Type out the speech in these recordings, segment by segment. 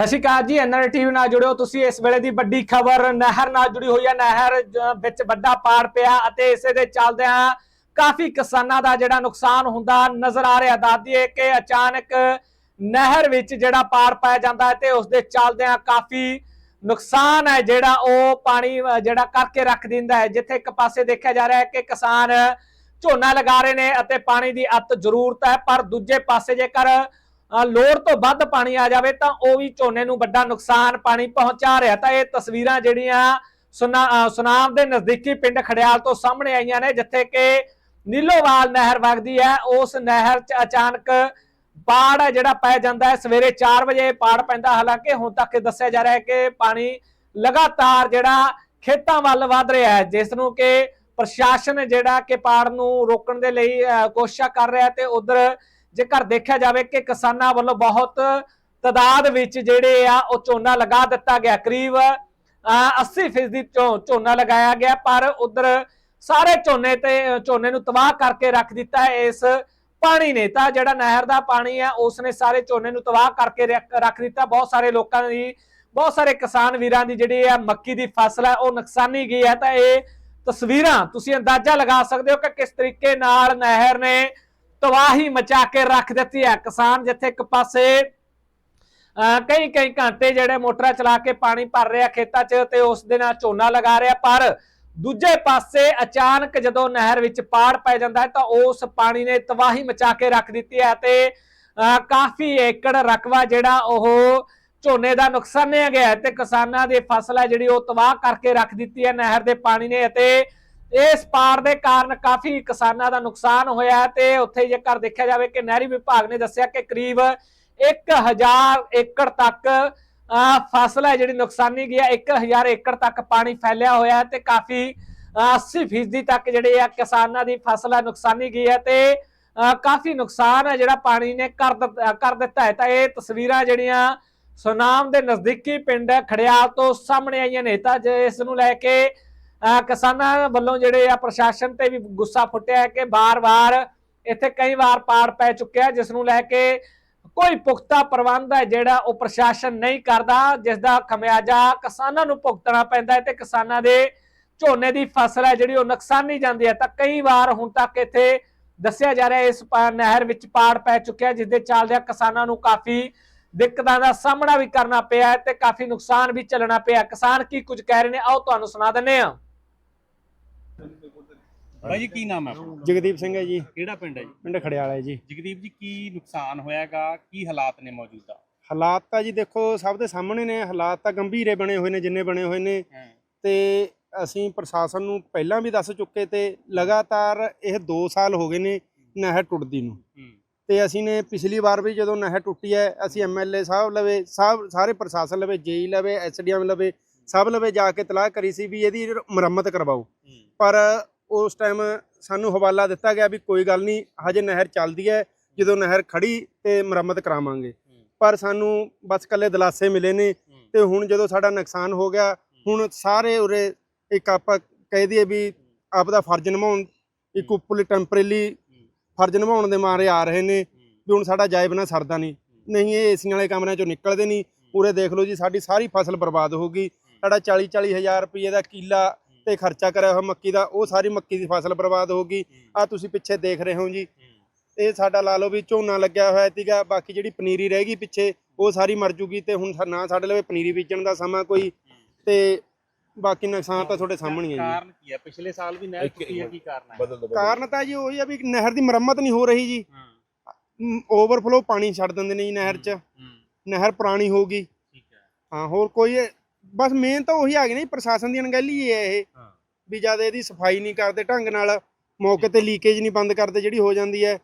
ਸਤਿ ਸ਼੍ਰੀ ਅਕਾਲ ਜੀ NR TV ਨਾਲ ਜੁੜਿਓ ਤੁਸੀਂ। ਇਸ ਵੇਲੇ ਦੀ ਵੱਡੀ ਖਬਰ ਨਹਿਰ ਨਾਲ ਜੁੜੀ ਹੋਈ ਹੈ। ਨਹਿਰ ਵਿੱਚ ਵੱਡਾ ਪਾੜ ਪਿਆ ਅਤੇ ਇਸੇ ਦੇ ਚੱਲਦਿਆਂ ਕਾਫੀ ਕਿਸਾਨਾਂ ਦਾ ਜਿਹੜਾ ਨੁਕਸਾਨ ਹੁੰਦਾ ਨਜ਼ਰ ਆ ਰਿਹਾ। ਦੱਸਦੀਏ ਕਿ ਅਚਾਨਕ ਨਹਿਰ ਵਿੱਚ ਜਿਹੜਾ ਪਾੜ ਪਾਇਆ ਜਾਂਦਾ ਹੈ ਤੇ ਉਸ ਦੇ ਚੱਲਦਿਆਂ ਕਾਫੀ ਨੁਕਸਾਨ ਹੈ। ਜਿਹੜਾ ਉਹ ਪਾਣੀ ਜਿਹੜਾ ਕਰਕੇ ਰੱਖ ਦਿੰਦਾ ਹੈ। ਜਿੱਥੇ ਇੱਕ ਪਾਸੇ ਦੇਖਿਆ ਜਾ ਰਿਹਾ ਹੈ ਕਿ ਕਿਸਾਨ ਝੋਨਾ ਲਗਾ ਰਹੇ ਨੇ ਅਤੇ ਪਾਣੀ ਦੀ ਅਤ ਜ਼ਰੂਰਤ ਹੈ, ਪਰ ਦੂਜੇ ਪਾਸੇ ਜੇਕਰ ਲੋੜ ਤੋਂ ਵੱਧ ਪਾਣੀ ਆ ਜਾਵੇ ਤਾਂ ਉਹ ਵੀ ਝੋਨੇ ਨੂੰ ਵੱਡਾ ਨੁਕਸਾਨ ਪਾਣੀ ਪਹੁੰਚਾ ਰਿਹਾ। ਤਾਂ ਇਹ ਤਸਵੀਰਾਂ ਜਿਹੜੀਆਂ ਸੁਨਾਮ ਦੇ ਨਜ਼ਦੀਕੀ ਪਿੰਡ ਖੜਿਆਲ ਤੋਂ ਸਾਹਮਣੇ ਆਈਆਂ ਨੇ ਜਿੱਥੇ ਕਿ ਨੀਲੋਵਾਲ ਨਹਿਰ ਵਗਦੀ ਹੈ। ਉਸ ਨਹਿਰ 'ਚ ਅਚਾਨਕ ਪਾੜ ਹੈ ਜਿਹੜਾ ਪੈ ਜਾਂਦਾ ਹੈ। ਸਵੇਰੇ 4 ਵਜੇ ਪਾੜ ਪੈਂਦਾ ਹਾਲਾਂਕਿ ਹੁਣ ਤੱਕ ਇਹ ਦੱਸਿਆ ਜਾ ਰਿਹਾ ਹੈ ਕਿ ਪਾਣੀ ਲਗਾਤਾਰ ਜਿਹੜਾ ਖੇਤਾਂ ਵੱਲ ਵਧ ਰਿਹਾ ਹੈ ਜਿਸ ਨੂੰ ਕਿ ਪ੍ਰਸ਼ਾਸਨ ਜਿਹੜਾ ਕਿ ਪਾੜ ਨੂੰ ਰੋਕਣ ਦੇ ਲਈ ਅ, ਕੋਸ਼ਿਸ਼ਾਂ ਕਰ ਰਿਹਾ ਤੇ ਉਧਰ ਜੇਕਰ ਦੇਖਿਆ ਜਾਵੇ ਕਿ ਕਿਸਾਨਾਂ ਵੱਲੋਂ ਬਹੁਤ ਤਦਾਦ ਵਿੱਚ ਜਿਹੜੇ ਆ ਉਹ ਝੋਨਾ ਲਗਾ ਦਿੱਤਾ ਗਿਆ। ਕਰੀਬ ਅ, 80% ਝੋ- ਝੋਨਾ ਲਗਾਇਆ ਗਿਆ ਪਰ ਉਧਰ ਸਾਰੇ ਝੋਨੇ ਤੇ ਝੋਨੇ ਨੂੰ ਤਬਾਹ ਕਰਕੇ ਰੱਖ ਦਿੱਤਾ ਹੈ ਇਸ ਪਾਣੀ ਨੇ। ਤਾਂ ਜਿਹੜਾ ਨਹਿਰ ਦਾ ਪਾਣੀ ਹੈ ਉਸ ਨੇ ਸਾਰੇ ਝੋਨੇ ਨੂੰ ਤਬਾਹ ਕਰਕੇ ਰੱਖ ਰੱਖ ਦਿੱਤਾ। ਬਹੁਤ ਸਾਰੇ ਲੋਕਾਂ ਦੀ ਬਹੁਤ ਸਾਰੇ ਕਿਸਾਨ ਵੀਰਾਂ ਦੀ ਜਿਹੜੀ ਹੈ ਮੱਕੀ ਦੀ ਫਸਲ ਹੈ ਉਹ ਨੁਕਸਾਨੀ ਗਈ ਹੈ। ਤਾਂ ਇਹ ਤਸਵੀਰਾਂ ਤੁਸੀਂ ਅੰਦਾਜ਼ਾ ਲਗਾ ਸਕਦੇ ਹੋ ਕਿ ਕਿਸ ਤਰੀਕੇ ਨਾਲ ਨਹਿਰ ਨੇ ਤਬਾਹੀ ਮਚਾ ਕੇ ਰੱਖ ਦਿੱਤੀ ਹੈ। ਕਿਸਾਨ ਜਿੱਥੇ ਇੱਕ ਪਾਸੇ ਕਈ ਕਈ ਘੰਟੇ ਜਿਹੜੇ ਮੋਟਰਾਂ ਚਲਾ ਕੇ ਪਾਣੀ ਭਰ ਰਿਹਾ ਖੇਤਾਂ 'ਚ ਤੇ ਉਸ ਦੇ ਨਾਲ ਝੋਨਾ ਲਗਾ ਰਿਹਾ, ਪਰ ਦੂਜੇ ਪਾਸੇ ਅਚਾਨਕ ਜਦੋਂ ਨਹਿਰ ਵਿੱਚ ਪਾੜ ਪੈ ਜਾਂਦਾ ਹੈ ਤਾਂ ਉਸ ਪਾਣੀ ਨੇ ਤਬਾਹੀ ਮਚਾ ਕੇ ਰੱਖ ਦਿੱਤੀ ਹੈ ਤੇ, ਅਹ, ਕਾਫੀ ਏਕੜ ਰਕਬਾ ਜਿਹੜਾ ਉਹ ਝੋਨੇ ਦਾ ਨੁਕਸਾਨਿਆ ਗਿਆ ਤੇ ਕਿਸਾਨਾਂ ਦੀ ਫਸਲ ਹੈ ਜਿਹੜੀ ਉਹ ਤਬਾਹ ਕਰਕੇ ਰੱਖ ਦਿੱਤੀ ਹੈ। ਨਹਿਰ ਦੇ ਪਾਣੀ ਨੇ ਅਤੇ ਇਸ ਪਾੜ ਦੇ ਕਾਰਨ ਕਾਫੀ ਕਿਸਾਨਾਂ ਦਾ ਨੁਕਸਾਨ ਹੋਇਆ ਤੇ ਉੱਥੇ ਜੇਕਰ ਦੇਖਿਆ ਜਾਵੇ ਕਿ ਨਹਿਰੀ ਵਿਭਾਗ ਨੇ ਦੱਸਿਆ ਕਿ ਕਰੀਬ 1000 ਏਕੜ ਤੱਕ ਫਸਲ ਹੈ ਜਿਹੜੀ ਨੁਕਸਾਨੀ ਗਈ ਹੈ। 1000 ਏਕੜ ਤੱਕ ਪਾਣੀ ਫੈਲਿਆ ਹੋਇਆ ਤੇ ਕਾਫੀ ਅਹ, 80% ਤੱਕ ਜਿਹੜੇ ਆ ਕਿਸਾਨਾਂ ਦੀ ਫਸਲ ਹੈ ਨੁਕਸਾਨੀ ਗਈ ਹੈ ਤੇ ਅਹ, ਕਾਫੀ ਨੁਕਸਾਨ ਹੈ ਜਿਹੜਾ ਪਾਣੀ ਨੇ ਕਰ ਦਿੱਤਾ ਕਰ ਦਿੱਤਾ ਹੈ। ਤਾਂ ਇਹ ਤਸਵੀਰਾਂ ਜਿਹੜੀਆਂ ਸੁਨਾਮ ਦੇ ਨਜ਼ਦੀਕੀ ਪਿੰਡ ਖੜਿਆਲ ਤੋਂ ਸਾਹਮਣੇ ਆਈਆਂ ਨੇ। ਤਾਂ ਜੇ ਇਸ ਨੂੰ ਲੈ ਕੇ ਕਿਸਾਨਾਂ ਵੱਲੋਂ ਜਿਹੜੇ ਆ ਪ੍ਰਸ਼ਾਸਨ ਤੇ ਵੀ ਗੁੱਸਾ ਫੁੱਟਿਆ ਹੈ ਕਿ ਬਾਰ-ਬਾਰ ਇੱਥੇ ਕਈ ਵਾਰ ਪਾੜ ਪੈ ਚੁੱਕਿਆ ਹੈ, ਜਿਸ ਨੂੰ ਲੈ ਕੇ ਕੋਈ ਪੁਖਤਾ ਪ੍ਰਬੰਧ ਹੈ ਜਿਹੜਾ ਉਹ ਪ੍ਰਸ਼ਾਸਨ ਨਹੀਂ ਕਰਦਾ ਜਿਸ ਦਾ ਖਮਿਆਜਾ ਕਿਸਾਨਾਂ ਨੂੰ ਭੁਗਤਣਾ ਪੈਂਦਾ ਹੈ ਤੇ ਕਿਸਾਨਾਂ ਦੇ ਝੋਨੇ ਦੀ ਫਸਲ ਹੈ ਜਿਹੜੀ ਉਹ ਨੁਕਸਾਨੀ ਜਾਂਦੀ ਹੈ। ਤਾਂ ਕਈ ਵਾਰ ਹੁਣ ਤੱਕ ਇੱਥੇ ਦੱਸਿਆ ਜਾ ਰਿਹਾ ਇਸ ਨਹਿਰ ਵਿੱਚ ਪਾੜ ਪੈ ਚੁੱਕਿਆ ਜਿਸ ਦੇ ਚੱਲਦਿਆਂ ਕਿਸਾਨਾਂ ਨੂੰ ਕਾਫੀ ਦਿੱਕਤਾਂ ਦਾ ਸਾਹਮਣਾ ਵੀ ਕਰਨਾ ਪਿਆ ਹੈ ਤੇ ਕਾਫੀ ਨੁਕਸਾਨ ਵੀ ਝੱਲਣਾ ਪਿਆ ਕਿਸਾਨ ਕੀ ਕੁਝ ਕਹਿ ਰਹੇ ਨੇ ਆਓ ਤੁਹਾਨੂੰ ਸੁਣਾ ਦਿੰਨੇ ਆ ਬਾਈ ਜੀ ਕੀ ਨਾਮ ਹੈ ਆਪਣਾ? ਜਗਦੀਪ ਸਿੰਘ ਹੈ ਜੀ। ਕਿਹੜਾ ਪਿੰਡ ਹੈ ਜੀ? ਪਿੰਡ ਖੜਿਆਲਾ ਹੈ ਜੀ। ਜਗਦੀਪ ਜੀ ਕੀ ਨੁਕਸਾਨ ਹੋਇਆਗਾ? ਕੀ ਹਾਲਾਤ ਨੇ ਮੌਜੂਦਾ? ਹਾਲਾਤ ਤਾਂ ਜੀ ਦੇਖੋ ਸਭ ਦੇ ਸਾਹਮਣੇ ਨੇ। ਹਾਲਾਤ ਤਾਂ ਗੰਭੀਰੇ ਬਣੇ ਹੋਏ ਨੇ ਜਿੰਨੇ ਬਣੇ ਹੋਏ ਨੇ। ਤੇ ਅਸੀਂ ਪ੍ਰਸ਼ਾਸਨ ਨੂੰ ਪਹਿਲਾਂ ਵੀ ਦੱਸ ਚੁੱਕੇ ਤੇ ਲਗਾਤਾਰ ਇਹ 2 ਸਾਲ ਹੋ ਗਏ ਨੇ ਨਹਿਰ ਟੁੱਟਦੀ ਨੂੰ। ਤੇ ਅਸੀਂ ਨੇ ਪਿਛਲੀ ਵਾਰ ਵੀ ਜਦੋਂ ਨਹਿਰ ਟੁੱਟੀ ਹੈ ਅਸੀਂ ਐਮਐਲਏ ਸਾਹਿਬ ਲਵੇ ਸਭ ਸਾਰੇ ਪ੍ਰਸ਼ਾਸਨ ਲਵੇ ਜੇਈ ਲਵੇ ਐਸਡੀਐਮ ਲਵੇ ਸਭ ਲਵੇ ਜਾ ਕੇ ਤਲਾਹ ਕਰੀ ਸੀ ਵੀ ਇਹਦੀ ਮੁਰੰਮਤ ਕਰਵਾਓ। ਪਰ ਉਸ ਟਾਈਮ ਸਾਨੂੰ ਹਵਾਲਾ ਦਿੱਤਾ ਗਿਆ ਵੀ ਕੋਈ ਗੱਲ ਨਹੀਂ ਹਜੇ ਨਹਿਰ ਚੱਲਦੀ ਹੈ ਜਦੋਂ ਨਹਿਰ ਖੜੀ ਤੇ ਮੁਰੰਮਤ ਕਰਾਵਾਂਗੇ। ਪਰ ਸਾਨੂੰ ਬਸ ਕੱਲੇ ਦਲਾਸੇ ਮਿਲੇ ਨੇ ਤੇ ਹੁਣ ਜਦੋਂ ਸਾਡਾ ਨੁਕਸਾਨ ਹੋ ਗਿਆ ਹੁਣ ਸਾਰੇ ਉਰੇ ਇੱਕ ਆਪਾਂ ਕਹਿ ਦਈਏ ਵੀ ਆਪਦਾ ਫਰਜ਼ ਨਿਭਾਉਣ ਇੱਕ ਉੱਪਰਲੀ ਟੈਂਪਰੇਰੀ ਫਰਜ਼ ਨਿਭਾਉਣ ਦੇ ਮਾਰੇ ਆ ਰਹੇ ਨੇ ਵੀ ਹੁਣ ਸਾਡਾ ਜਾਇਬ ਨਾ ਸਰਦਾ ਨਹੀਂ। ਨਹੀਂ ਇਹ ਏਸੀਆਂ ਵਾਲੇ ਕਮਰਿਆਂ ਚੋਂ ਨਿਕਲਦੇ ਨਹੀਂ। ਉਰੇ ਦੇਖ ਲਓ ਜੀ ਸਾਡੀ ਸਾਰੀ ਫਸਲ ਬਰਬਾਦ ਹੋ ਗਈ। ਸਾਡਾ 40 40 ਹਜ਼ਾਰ ਰੁਪਏ ਦਾ ਕਿੱਲਾ ਤੇ ਖਰਚਾ ਕਰਿਆ ਹੋਇਆ ਮੱਕੀ ਦਾ ਉਹ ਸਾਰੀ ਮੱਕੀ ਦੀ ਫਸਲ ਬਰਬਾਦ ਹੋ ਗਈ। ਆ ਤੁਸੀਂ ਪਿੱਛੇ ਦੇਖ ਰਹੇ ਹੋ ਜੀ। ਇਹ ਸਾਡਾ ਲਾ ਲਓ ਵੀ ਝੋਨਾ ਲੱਗਿਆ ਹੋਇਆ ਸੀਗਾ ਬਾਕੀ ਜਿਹੜੀ ਪਨੀਰੀ ਰਹਿ ਗਈ ਪਿੱਛੇ ਉਹ ਸਾਰੀ ਮਰ ਜੂਗੀ ਤੇ ਹੁਣ ਨਾ ਸਾਡੇ ਲਵੇ ਪਨੀਰੀ ਬੀਜਣ ਦਾ ਸਮਾਂ ਕੋਈ ਤੇ ਬਾਕੀ ਨੁਕਸਾਨ ਤਾਂ ਤੁਹਾਡੇ ਸਾਹਮਣੇ ਹੀ ਹੈ ਕਾਰਨ ਕੀ ਹੈ ਪਿਛਲੇ ਸਾਲ ਵੀ ਨਹਿਰ ਟੁੱਟੀ ਹੈ ਕੀ ਕਾਰਨ ਹੈ ਜੀ ਕਾਰਨ ਤਾਂ ਜੀ ਉਹੀ ਆ ਵੀ ਨਹਿਰ ਦੀ ਮੁਰੰਮਤ ਨਹੀਂ ਹੋ ਰਹੀ ਜੀ। ਓਵਰਫਲੋ ਪਾਣੀ ਛੱਡ ਦਿੰਦੇ ਨੇ ਜੀ ਨਹਿਰ 'ਚ। ਨਹਿਰ ਪੁਰਾਣੀ ਹੋ ਗਈ। ਠੀਕ ਹੈ। ਹਾਂ ਹੋਰ ਕੋਈ ਬਸ ਮੇਨ ਤਾਂ ਉਹੀ ਆ ਗਈ ਨਾ ਜੀ ਪ੍ਰਸ਼ਾਸਨ ਦੀ ਅਣਗਹਿਲੀ ਹੀ ਹੈ ਇਹ। ਹਾਂ। ਵੀ ਜਦ ਇਹਦੀ ਸਫ਼ਾਈ ਨਹੀਂ ਕਰਦੇ ਢੰਗ ਨਾਲ ਮੌਕੇ ਤੇ ਲੀਕੇਜ ਨਹੀਂ ਬੰਦ ਕਰਦੇ ਜਿਹੜੀ ਹੋ ਜਾਂਦੀ ਹੈ।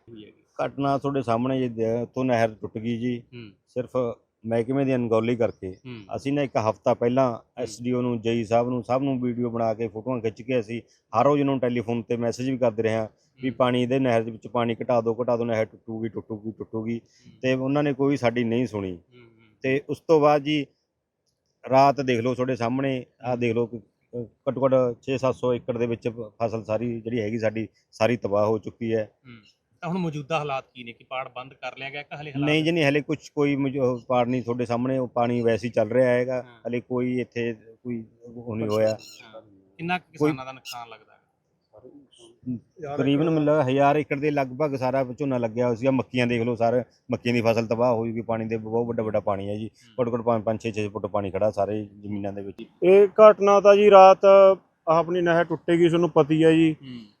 ਘਟਨਾ ਤੁਹਾਡੇ ਸਾਹਮਣੇ ਜੀ ਦ- ਤੋਂ ਨਹਿਰ ਟੁੱਟ ਗਈ ਜੀ। ਹੂੰ। ਸਿਰਫ ਮਹਿਕਮੇ ਦੀ ਅਣਗੌਲੀ ਕਰਕੇ। ਹੂੰ। ਅਸੀਂ ਨਾ ਇੱਕ ਹਫਤਾ ਪਹਿਲਾਂ ਐਸਡੀਓ ਨੂੰ ਜਈ ਸਾਹਿਬ ਨੂੰ ਸਭ ਨੂੰ ਵੀਡੀਓ ਬਣਾ ਕੇ ਫੋਟੋਆਂ ਖਿੱਚ ਕੇ ਅਸੀਂ ਹਰ ਰੋਜ਼ ਉਹਨਾਂ ਨੂੰ ਟੈਲੀਫੋਨ ਤੇ ਮੈਸੇਜ ਵੀ ਕਰਦੇ ਰਹੇ ਹਾਂ ਵੀ ਪਾਣੀ ਦੇ ਨਹਿਰ ਦੇ ਵਿੱਚ ਪਾਣੀ ਘਟਾ ਦਿਓ ਘਟਾ ਦਿਓ ਨਹਿਰ ਟੁੱਟੂਗੀ ਟੁੱਟੂਗੀ ਟੁੱਟੂਗੀ। ਤੇ ਉਹਨਾਂ ਨੇ ਕੋਈ ਸਾਡੀ ਨਹੀਂ ਸੁਣੀ। ਤੇ ਉਸ ਤੋਂ ਬਾਅਦ ਜੀ ਰਾਤ ਦੇਖ ਲਓ ਤੁਹਾਡੇ ਸਾਹਮਣੇ ਆਹ ਦੇਖ ਲਓ ਘੱਟੋ ਘੱਟ 6-700 ਏਕੜ ਦੇ ਵਿੱਚ ਫਸਲ ਸਾਰੀ ਜਿਹੜੀ ਹੈਗੀ ਸਾਡੀ ਸਾਰੀ ਤਬਾਹ ਹੋ ਚੁੱਕੀ ਹੈ। ਤਾਂ ਹੁਣ ਮੌਜੂਦਾ ਹਾਲਾਤ ਕੀ ਨੇ ਕਿ ਪਾੜ ਬੰਦ ਕਰ ਲਿਆ ਗਿਆ ਕਿ ਹਲੇ ਹਾਲਾਤ ਨਹੀਂ ਜੀ ਨਹੀਂ ਹਲੇ ਕੁਝ ਕੋਈ ਉਹ ਪਾੜ ਨਹੀਂ ਤੁਹਾਡੇ ਸਾਹਮਣੇ ਉਹ ਪਾਣੀ ਵੈਸੇ ਹੀ ਚੱਲ ਰਿਹਾ ਹੈਗਾ। ਹਲੇ ਕੋਈ ਇੱਥੇ ਕੋਈ ਉਹ ਨਹੀਂ ਹੋਇਆ। ਕਿੰਨਾ ਕੁ ਕੋਈ- ਕਿਸਾਨਾਂ ਦਾ ਨੁਕਸਾਨ ਲੱਗਦਾ? ਹੈ ਤਕਰੀਬਨ ਲੱਗਾ 1000 ਏਕੜ ਦੇ ਲਗਭਗ ਸਾਰਾ ਝੋਨਾ ਲੱਗਿਆ ਹੋਇਆ ਸੀਗਾ। ਮੱਕੀਆਂ ਦੇਖ ਲਓ ਸਾਰੇ। ਮੱਕੀਆਂ ਦੀ ਫਸਲ ਤਬਾਹ ਹੋਈ ਗਈ। ਪਾਣੀ ਦੇ ਬਹੁਤ ਵੱਡਾ ਵੱਡਾ ਪਾਣੀ ਹੈ ਜੀ। ਘੱਟੋ ਘੱਟ 5 6 6 ਫੁੱਟ ਪਾਣੀ ਖੜਾ ਸਾਰੇ ਜ਼ਮੀਨਾਂ ਦੇ ਵਿੱਚ। ਇਹ ਘਟਨਾ ਤਾਂ ਜੀ ਰਾਤ ਆਪਣੀ ਨਹਿਰ ਟੁੱਟੇਗੀ ਤੁਹਾਨੂੰ ਪਤੀ ਹੈ ਜੀ।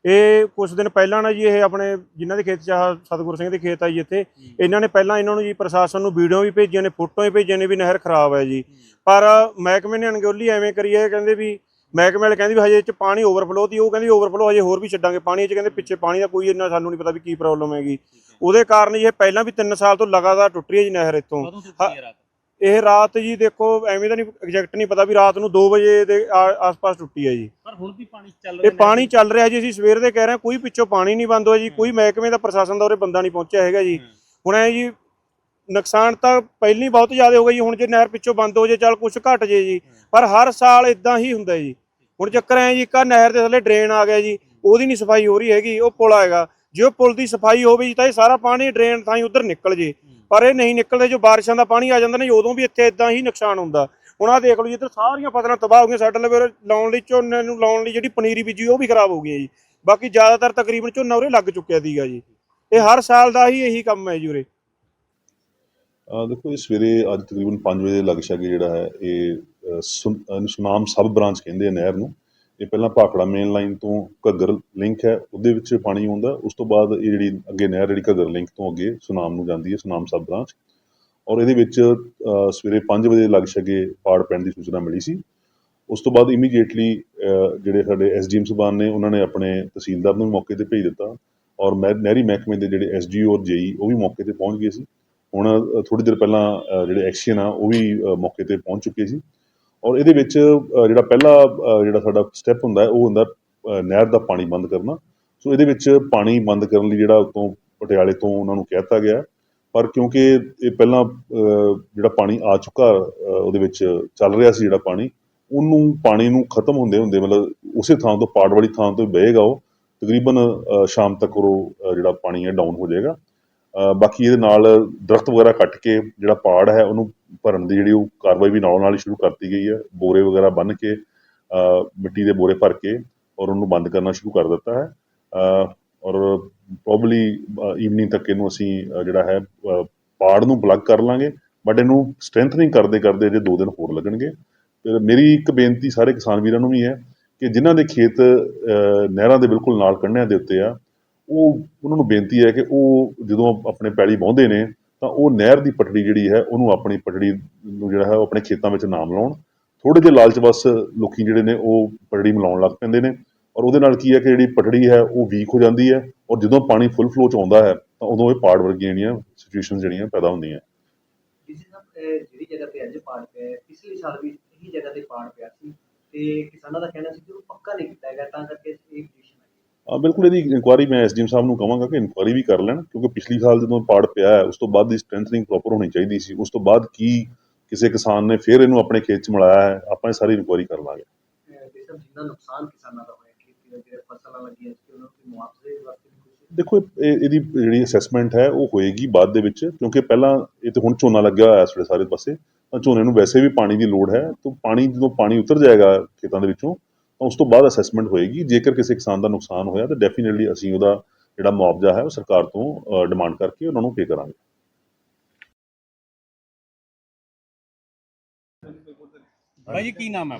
ਇਹ ਕੁਝ ਦਿਨ ਪਹਿਲਾਂ ਨਾ ਜੀ ਇਹ ਆਪਣੇ ਜਿਨ੍ਹਾਂ ਦੇ ਖੇਤ ਚ ਆਹ ਸਤਿਗੁਰ ਸਿੰਘ ਦੇ ਖੇਤ ਆ ਜੀ ਇੱਥੇ। ਇਹਨਾਂ ਨੇ ਪਹਿਲਾਂ ਇਹਨਾਂ ਨੂੰ ਜੀ ਪ੍ਰਸ਼ਾਸਨ ਨੂੰ ਵੀਡੀਓ ਵੀ ਭੇਜੀਆਂ ਨੇ ਫੋਟੋਆਂ ਵੀ ਭੇਜੀਆਂ ਨੇ ਵੀ ਨਹਿਰ ਖਰਾਬ ਹੈ ਜੀ। ਪਰ ਮਹਿਕਮੇ ਨੇ ਅਣਗੌਲੀ ਐਵੇਂ ਕਰੀ ਹੈ ਕਹਿੰਦੇ ਵੀ ਮਹਿਕਮੇ ਵਾਲੇ ਕਹਿੰਦੇ ਵੀ ਹਜੇ ਇਹ ਚ ਪਾਣੀ ਓਵਰਫਲੋ ਦੀ ਉਹ ਕਹਿੰਦੀ ਓਵਰਫਲੋ ਹਜੇ ਹੋਰ ਵੀ ਛੱਡਾਂਗੇ। ਪਾਣੀ ਇਹ ਚ ਕਹਿੰਦੇ ਪਿੱਛੇ ਪਾਣੀ ਦਾ ਕੋਈ ਇੰਨਾ ਸਾਨੂੰ ਨਹੀਂ ਪਤਾ ਵੀ ਕੀ ਪ੍ਰੋਬਲਮ ਹੈਗੀ। ਉਹਦੇ ਕਾਰਨ ਇਹ ਪਹਿਲਾਂ ਵੀ 3 ਸਾਲ ਤੋਂ ਲਗਾਤਾਰ ਟੁੱਟ ਰਹੀ ਹੈ ਜੀ ਨਹਿਰ ਇੱਥੋਂ। ਇਹ ਰਾਤ ਜੀ ਦੇਖੋ ਐਵੇਂ ਤਾਂ ਨਹੀਂ ਐਗਜ਼ੈਕਟ ਨਹੀਂ ਪਤਾ ਵੀ ਰਾਤ ਨੂੰ 2 ਵਜੇ ਦੇ ਆਸ-ਪਾਸ ਟੁੱਟੀ ਹੈ ਜੀ। ਪਰ ਹੁਣ ਵੀ ਪਾਣੀ ਚੱਲ ਇਹ ਪਾਣੀ ਚੱਲ ਰਿਹਾ ਜੀ ਅਸੀਂ ਸਵੇਰ ਦੇ ਕਹਿ ਰਹੇ ਕੋਈ ਪਿੱਛੋਂ ਪਾਣੀ ਨਹੀਂ ਬੰਦ ਹੋਇਆ ਜੀ ਕੋਈ ਮਹਿਕਮੇ ਦਾ ਪ੍ਰਸ਼ਾਸਨ ਦਾ ਉਰੇ ਬੰਦਾ ਨਹੀਂ ਪਹੁੰਚਿਆ ਹੈਗਾ ਜੀ। ਹੁਣ ਐ ਜੀ ਨੁਕਸਾਨ ਤਾਂ ਪਹਿਲਾਂ ਹੀ ਬਹੁਤ ਜ਼ਿਆਦਾ ਹੋ ਗਿਆ ਜੀ। ਹੁਣ ਜੇ ਨਹਿਰ ਪਿੱਛੋਂ ਬੰਦ ਹੋ ਜੇ, ਚੱਲ ਕੁਝ ਘਟ ਜੇ ਜੀ। ਪਰ ਹਰ ਸਾਲ ਇਦਾਂ ਹੀ ਹੁੰਦਾ ਜੀ। ਹੁਣ ਚੱਕਰ ਐ ਜੀ, ਇੱਕ ਨਹਿਰ ਦੇ ਥੱਲੇ ਡਰੇਨ ਆ ਗਿਆ ਜੀ। ਉਹਦੀ ਨਹੀਂ ਸਫ਼ਾਈ ਹੋ ਰਹੀ ਹੈਗੀ, ਉਹ ਪੁਲ ਆਏਗਾ। ਜੇ ਉਹ ਪੁਲ ਦੀ ਸਫ਼ਾਈ ਹੋਵੇ ਜੀ, ਤਾਂ ਇਹ ਸਾਰਾ ਪਾਣੀ ਡਰੇਨ ਥਾਂ ਹੀ ਉਧਰ ਨਿਕਲ ਜੇ। ਪਰ ਇਹ ਨਹੀਂ ਨਿਕਲਦੇ, ਜੋ ਬਾਰਿਸ਼ਾਂ ਦਾ ਪਾਣੀ ਆ ਜਾਂਦਾ ਨਾ ਉਦੋਂ ਵੀ ਇੱਥੇ ਇਦਾਂ ਹੀ ਨੁਕਸਾਨ ਹੁੰਦਾ। ਹੁਣ ਆਹ ਦੇਖ ਲਓ ਜੀ, ਇੱਧਰ ਸਾਰੀਆਂ ਫਸਲਾਂ ਤਬਾਹ ਹੋ ਗਈਆਂ। ਸਾਡੇ ਲਵੇ ਲਾਉਣ ਲਈ, ਝੋਨੇ ਨੂੰ ਲਾਉਣ ਲਈ ਜਿਹੜੀ ਪਨੀਰੀ ਬੀਜੀ ਉਹ ਵੀ ਖਰਾਬ ਹੋ ਗਈ ਹੈ ਜੀ। ਬਾਕੀ ਜ਼ਿਆਦਾਤਰ ਤਕਰੀਬਨ ਝੋਨਾ ਉਰੇ ਲੱਗ ਚੁੱਕਿਆ ਸੀਗਾ ਜੀ। ਇਹ ਹਰ ਸਾਲ ਦਾ ਹੀ ਇਹੀ ਕੰਮ ਹੈ ਜੀ ਉਰੇ। ਦੇਖੋ, ਇਹ ਸਵੇਰੇ ਅੱਜ ਤਕਰੀਬਨ 5 ਵਜੇ ਦੇ ਲਗ ਸ਼ਾਗੇ ਜਿਹੜਾ ਹੈ, ਇਹ ਸੁਨ- ਸੁਨਾਮ ਸਬ ਬ੍ਰਾਂਚ ਕਹਿੰਦੇ ਆ ਨਹਿਰ ਨੂੰ। ਇਹ ਪਹਿਲਾਂ ਭਾਖੜਾ ਮੇਨ ਲਾਈਨ ਤੋਂ ਘੱਗਰ ਲਿੰਕ ਹੈ, ਉਹਦੇ ਵਿੱਚ ਪਾਣੀ ਆਉਂਦਾ, ਉਸ ਤੋਂ ਬਾਅਦ ਇਹ ਜਿਹੜੀ ਅੱਗੇ ਨਹਿਰ, ਜਿਹੜੀ ਘੱਗਰ ਲਿੰਕ ਤੋਂ ਅੱਗੇ ਸੁਨਾਮ ਨੂੰ ਜਾਂਦੀ ਹੈ, ਸੁਨਾਮ ਸਬ ਬ੍ਰਾਂਚ। ਔਰ ਇਹਦੇ ਵਿੱਚ ਸਵੇਰੇ 5 ਵਜੇ ਲਗ ਸ਼ਾਗੇ ਪਾੜ ਪੈਣ ਦੀ ਸੂਚਨਾ ਮਿਲੀ ਸੀ। ਉਸ ਤੋਂ ਬਾਅਦ ਇਮੀਡੀਏਟਲੀ ਜਿਹੜੇ ਸਾਡੇ ਐਸਡੀਐਮ ਸਬਾਨ ਨੇ, ਉਹਨਾਂ ਨੇ ਆਪਣੇ ਤਹਿਸੀਲਦਾਰ ਨੂੰ ਵੀ ਮੌਕੇ ਤੇ ਭੇਜ ਦਿੱਤਾ। ਔਰ ਮਹਿ- ਨਹਿਰੀ ਮਹਿਕਮੇ ਦੇ ਜਿਹੜੇ ਐਸਡੀਓ ਔਰ ਜੇਈ ਉਹ ਵੀ ਮੌਕੇ ਤੇ ਪਹੁੰਚ ਗਏ ਸੀ। ਹੁਣ ਥੋੜੀ ਦੇਰ ਪਹਿਲਾਂ ਜਿਹੜੇ ਐਕਸ਼ਨ ਆ, ਉਹ ਵੀ ਮੌਕੇ ਤੇ ਪਹੁੰਚ ਚੁੱਕੇ ਸੀ। ਔਰ ਇਹਦੇ ਵਿੱਚ ਜਿਹੜਾ ਪਹਿਲਾ ਜਿਹੜਾ ਸਾਡਾ ਸਟੈਪ ਹੁੰਦਾ ਹੈ, ਉਹ ਹੁੰਦਾ ਨਹਿਰ ਦਾ ਪਾਣੀ ਬੰਦ ਕਰਨਾ। ਸੋ ਇਹਦੇ ਵਿੱਚ ਪਾਣੀ ਬੰਦ ਕਰਨ ਲਈ ਜਿਹੜਾ ਉਤੋਂ ਪਟਿਆਲੇ ਤੋਂ ਉਹਨਾਂ ਨੂੰ ਕਹਿ ਦਿੱਤਾ ਗਿਆ। ਪਰ ਕਿਉਂਕਿ ਇਹ ਪਹਿਲਾਂ ਜਿਹੜਾ ਪਾਣੀ ਆ ਚੁੱਕਾ ਉਹਦੇ ਵਿੱਚ ਚੱਲ ਰਿਹਾ ਸੀ ਜਿਹੜਾ ਪਾਣੀ, ਉਹਨੂੰ ਪਾਣੀ ਨੂੰ ਖਤਮ ਹੁੰਦੇ ਹੁੰਦੇ ਮਤਲਬ ਉਸੇ ਥਾਂ ਤੋਂ, ਪਾੜ ਵਾਲੀ ਥਾਂ ਤੋਂ ਬਹੇਗਾ ਉਹ। ਤਕਰੀਬਨ ਸ਼ਾਮ ਤੱਕ ਉਹ ਜਿਹੜਾ ਪਾਣੀ ਹੈ ਡਾਊਨ ਹੋ ਜਾਏਗਾ। ਬਾਕੀ ਇਹਦੇ ਨਾਲ ਦਰਖਤ ਵਗੈਰਾ ਕੱਟ ਕੇ ਜਿਹੜਾ ਪਾੜ ਹੈ, ਉਹਨੂੰ ਭਰਨ ਦੀ ਜਿਹੜੀ ਉਹ ਕਾਰਵਾਈ ਵੀ ਨਾਲੋਂ ਨਾਲ ਹੀ ਸ਼ੁਰੂ ਕਰਤੀ ਗਈ ਹੈ। ਬੋਰੇ ਵਗੈਰਾ ਬੰਨ੍ਹ ਕੇ ਮਿੱਟੀ ਦੇ ਬੋਰੇ ਭਰ ਕੇ ਔਰ ਉਹਨੂੰ ਬੰਦ ਕਰਨਾ ਸ਼ੁਰੂ ਕਰ ਦਿੱਤਾ ਹੈ। ਔਰ ਪ੍ਰੋਬਬਲੀ ਈਵਨਿੰਗ ਤੱਕ ਇਹਨੂੰ ਅਸੀਂ ਜਿਹੜਾ ਹੈ ਪਾੜ ਨੂੰ ਪਲੱਗ ਕਰ ਲਾਂਗੇ। ਬਟ ਇਹਨੂੰ ਸਟਰੈਂਥਨਿੰਗ ਕਰਦੇ ਕਰਦੇ ਜੇ 2 ਦਿਨ ਹੋਰ ਲੱਗਣਗੇ। ਤੇ ਮੇਰੀ ਇੱਕ ਬੇਨਤੀ ਸਾਰੇ ਕਿਸਾਨ ਵੀਰਾਂ ਨੂੰ ਵੀ ਹੈ ਕਿ ਜਿਨ੍ਹਾਂ ਦੇ ਖੇਤ ਨਹਿਰਾਂ ਦੇ ਬਿਲਕੁਲ ਨਾਲ ਕੰਢਿਆਂ ਦੇ ਉੱਤੇ ਆ ਉਹ ਉਹਨਾਂ ਨੂੰ ਬੇਨਤੀ ਹੈ ਕਿ ਉਹ ਜਦੋਂ ਆਪਣੇ ਪੈਲੀ ਵਾਹੁੰਦੇ ਨੇ, ਤਾਂ ਉਹ ਨਹਿਰ ਦੀ ਪਟੜੀ ਜਿਹੜੀ ਹੈ, ਉਹਨੂੰ ਆਪਣੀ ਪਟੜੀ ਨੂੰ ਜਿਹੜਾ ਹੈ, ਉਹ ਆਪਣੇ ਖੇਤਾਂ ਵਿੱਚ ਨਾਮ ਲਾਉਣ ਥੋੜੇ ਜਿਹੇ ਲਾਲਚ ਬਸ ਲੋਕੀ ਜਿਹੜੇ ਨੇ, ਉਹ ਪਟੜੀ ਮਿਲਾਉਣ ਲੱਗ ਪੈਂਦੇ ਨੇ। ਔਰ ਉਹਦੇ ਨਾਲ ਕੀ ਹੈ ਕਿ ਜਿਹੜੀ ਪਟੜੀ ਹੈ, ਉਹ ਵੀਕ ਹੋ ਜਾਂਦੀ ਹੈ ਔਰ ਜਦੋਂ ਪਾਣੀ ਫੁੱਲ ਫਲੋ ਚ ਆਉਂਦਾ ਹੈ, ਤਾਂ ਉਦੋਂ ਇਹ ਪਾੜ ਵਰਗੀਆਂ ਜਿਹੜੀਆਂ ਸਿਚੁਏਸ਼ਨਸ ਜਿਹੜੀਆਂ ਪੈਦਾ ਹੁੰਦੀਆਂ। ਜਿਹੜੀ ਜਗ੍ਹਾ ਤੇ ਅੱਜ ਪਾੜ ਪਿਆ ਪਿਛਲੇ ਸਾਲ ਵੀ ਇਹੀ ਜਗ੍ਹਾ ਤੇ ਪਾੜ ਪਿਆ ਸੀ ਤੇ ਕਿਸਾਨਾਂ ਦਾ ਕਹਿਣਾ ਸੀ ਕਿ ਉਹ ਪੱਕਾ ਨਹੀਂ ਕੀਤਾ ਹੈਗਾ, ਤਾਂ ਕਰਕੇ ਇਹ ਪੋਜੀਸ਼ਨ ਬਿਲਕੁਲ ਇਹਦੀ ਇਨਕੁਆਰੀ ਮੈਂ ਐਸਡੀਐਮ ਸਾਹਿਬ ਨੂੰ ਕਹਾਂਗਾ ਕਿ ਇਨਕੁਆਰੀ ਵੀ ਕਰ ਲੈਣ ਕਿਉਂਕਿ ਪਿਛਲੀ ਸਾਲ ਜਦੋਂ ਪਾੜ ਪਿਆ ਹੈ ਉਸ ਤੋਂ ਬਾਅਦ ਦੀ ਸਟਰੈਂਥਨਿੰਗ ਪ੍ਰੋਪਰ ਹੋਣੀ ਚਾਹੀਦੀ ਸੀ। ਉਸ ਤੋਂ ਬਾਅਦ ਕੀ ਕਿਸੇ ਕਿਸਾਨ ਨੇ ਫਿਰ ਇਹਨੂੰ ਆਪਣੇ ਖੇਤ 'ਚ ਮਿਲਾਇਆ ਹੈ ਆਪਾਂ ਇਹ ਸਾਰੀ ਇਨਕੁਆਰੀ ਕਰ ਲਾਂਗੇ। ਜਿੰਨਾ ਨੁਕਸਾਨ ਕਿਸਾਨਾਂ ਦਾ ਹੋਇਆ ਦਾ ਜਿਹੜੇ ਫਸਲਾਂ ਲੱਗੀਆਂ ਸੀ ਉਹਨਾਂ ਨੂੰ ਮੁਆਵਜ਼ੇ ਵਾਸਤੇ ਦੇਖੋ ਇਹ- ਇਹਦੀ ਜਿਹੜੀ ਅਸੈਸਮੈਂਟ ਹੈ ਉਹ ਹੋਏਗੀ ਬਾਅਦ ਦੇ ਵਿੱਚ ਕਿਉਂਕਿ ਪਹਿਲਾਂ ਇਹ ਤੇ ਹੁਣ ਝੋਨਾ ਲੱਗਿਆ ਹੋਇਆ ਵੇਲੇ ਸਾਰੇ ਪਾਸੇ ਤਾਂ ਝੋਨੇ ਨੂੰ ਵੈਸੇ ਵੀ ਪਾਣੀ ਦੀ ਲੋੜ ਹੈ ਤਾਂ ਪਾਣੀ ਜਦੋਂ ਪਾਣੀ ਉਤਰ ਜਾਏਗਾ ਖੇਤਾਂ ਦੇ ਵਿੱਚੋਂ ਤਾਂ ਉਸ ਤੋਂ ਬਾਅਦ ਅਸੈਸਮੈਂਟ ਹੋਏਗੀ। ਜੇਕਰ ਕਿਸੇ ਕਿਸਾਨ ਦਾ ਨੁਕਸਾਨ ਹੋਇਆ, ਤਾਂ ਡੈਫੀਨਿਟਲੀ ਅਸੀਂ ਉਹਦਾ ਜਿਹੜਾ ਮੁਆਵਜ਼ਾ ਹੈ, ਉਹ ਸਰਕਾਰ ਤੋਂ ਡਿਮਾਂਡ ਕਰਕੇ ਉਹਨਾਂ ਨੂੰ ਪੇ ਕਰਾਂਗੇ। ਬਾਈ ਕੀ ਨਾਮ ਹੈ